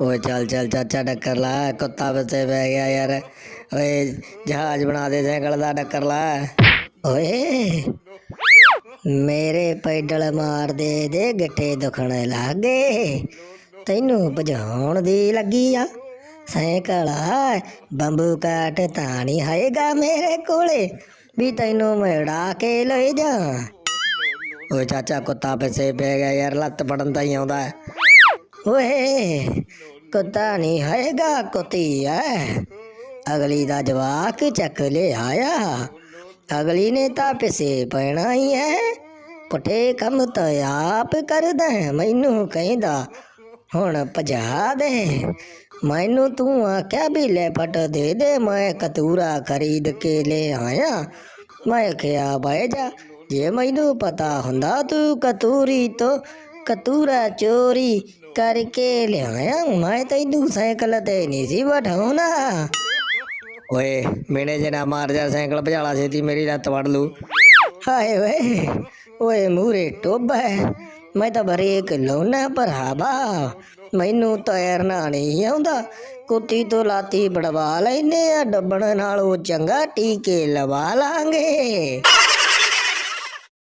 ਓਏ ਚੱਲ ਚੱਲ ਚਾਚਾ ਡੱਕਰ ਲਾ ਕੁੱਤਾ ਬੱਚੇ ਪੈ ਗਿਆ ਯਾਰ। ਓਏ ਜਹਾਜ਼ ਬਣਾ ਦੇ ਸਾਈਕਲ ਦਾ ਡੱਕਰ ਲਾ। ਓਏ ਮੇਰੇ ਪੈਡਲ ਮਾਰ ਦੇ ਦੇ ਗਿੱਟੇ ਦੁਖਣ ਲੱਗੇ। ਤੈਨੂੰ ਭਜਾਉਣ ਦੀ ਲੱਗੀ ਆ। ਸਾਈਕਲ ਆ, ਬੰਬੂ ਕਾਟ ਤਾਂ ਨਹੀਂ ਹੈਗਾ ਮੇਰੇ ਕੋਲੇ। ਵੀ ਤੈਨੂੰ ਮੇੜਾ ਕੇ ਲੈ ਜਾ। ਓਏ ਚਾਚਾ ਕੁੱਤਾ ਪਿੱਛੇ ਪੈ ਗਿਆ ਯਾਰ ਲੱਤ ਪੜਨ ਤਾਂ ਹੀ ਆਉਂਦਾ। ਓਏ ਕੁੱਤਾ ਨਹੀਂ ਹੈਗਾ ਕੁੱਤੀ ਐ ਅਗਲੀ ਦਾ ਜਵਾਕ ਚੱਕ ਲੈ ਆਇਆ ਅਗਲੀ ਨੇ ਤਾਂ ਪਿੱਛੇ ਪੈਣਾ ਹੀ ਐ ਪੁੱਠੇ ਕੰਮ ਤਾਂ ਆਪ ਕਰਦਾ ਹੈ, ਮੈਨੂੰ ਕਹਿੰਦਾ ਹੁਣ ਭਜਾ ਦੇ ਮੈਨੂੰ ਤੂੰ ਆਖਿਆ ਵੀ ਲੈ ਪਟ ਦੇ ਦੇ ਮੈਂ ਕਤੂਰਾ ਖਰੀਦ ਕੇ ਲੈ ਆਇਆ ਮੈਂ ਕਿਹਾ ਬਹਿ ਜਾ ਜੇ ਮੈਨੂੰ ਪਤਾ ਹੁੰਦਾ ਤੂੰ ਕਤੂਰੀ ਤੋਂ ਕਤੂਰਾ ਚੋਰੀ ਕਰਕੇ ਲਿਆਇਆ। ਮੈਂ ਤੈਨੂੰ ਸਾਈਕਲ ਤੇ ਨਹੀਂ ਸੀ ਬਿਠਾਉਣਾ। ਓਏ, ਮੈਨੇ ਜਨਾ ਮਾਰ ਜਾ ਸਾਈਕਲ ਭਜਾਲਾ ਛੇਤੀ ਮੇਰੀ ਲੱਤ ਵੜ ਲੂ ਹਾਏ ਓਏ ਓਏ ਮੂਰੇ ਟੋਬਾ ਮੈਂ ਤਾਂ ਬਰੇਕ ਲਾਉਣਾ ਭਰਾਵਾ। ਮੈਨੂੰ ਤੈਰਨਾ ਨਹੀਂ ਆਉਂਦਾ। ਕੁੱਤੀ ਤੋਂ ਲਾਤੀ ਬੜਵਾ ਲੈਨੇ ਆ। ਡੱਬਣ ਨਾਲੋਂ ਚੰਗਾ ਟੀਕੇ ਲਵਾ ਲਾਂਗੇ।